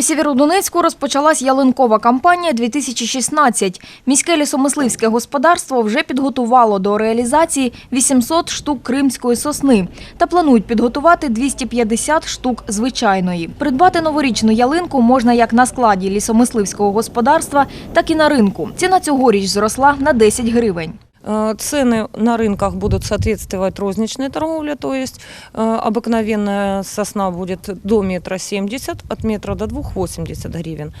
У Сєвєродонецьку розпочалась ялинкова кампанія 2016. Міське лісомисливське господарство вже підготувало до реалізації 800 штук кримської сосни та планують підготувати 250 штук звичайної. Придбати новорічну ялинку можна як на складі лісомисливського господарства, так і на ринку. Ціна цьогоріч зросла на 10 гривень. Э, Цены на рынках будут соответствовать розничной торговле, то есть э, обыкновенная сосна будет до метра семьдесят, от метра до двух восемьдесят гривен.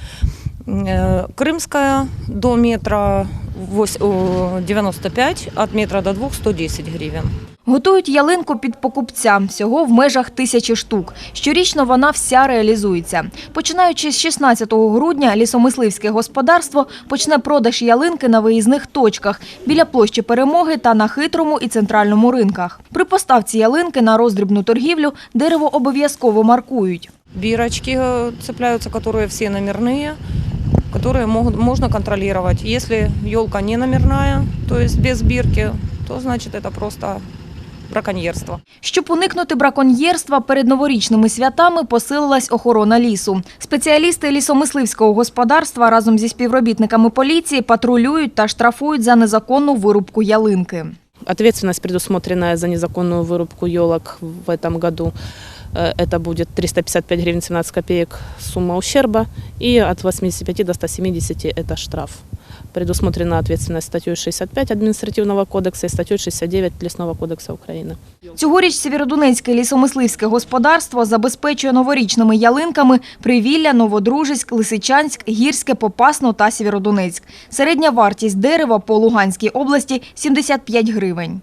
Э, Крымская до метра вось- о, 95, от метра до двух 110 гривен. Готують ялинку під покупця всього в межах тисячі штук. Щорічно вона вся реалізується. Починаючи з 16 грудня, лісомисливське господарство почне продаж ялинки на виїзних точках біля площі перемоги та на хитрому і центральному ринках. При поставці ялинки на роздрібну торгівлю дерево обов'язково маркують. Бирочки э, цепляются, которые все номерные, которые могут, можно контролировать. Если елка не номерная, то есть без бирки, то значит это просто браконьерство. Щоб уникнути браконьєрства перед новорічними святами посилилась охорона лісу. Спеціалісти лісомисливського господарства разом зі співробітниками поліції патрулюють та штрафують за незаконну вирубку ялинки. Ответственность, предусмотренная за незаконную вырубку елок в этом году, э, это будет 355 гривен 17 копеек сумма ущерба и от 85 до 170 это штраф. Предусмотрена ответственность статьей 65 административного кодекса и статьей 69 Лесного кодекса Украины. Цьогоріч Сєвєродонецьке лісомисливське господарство забезпечує новорічними ялинками Привілля, Новодружицьк, Лисичанськ, Гірське, Попасно та Сєвєродонецьк. Середня вартість дерева по Луганській області – 75 гривень.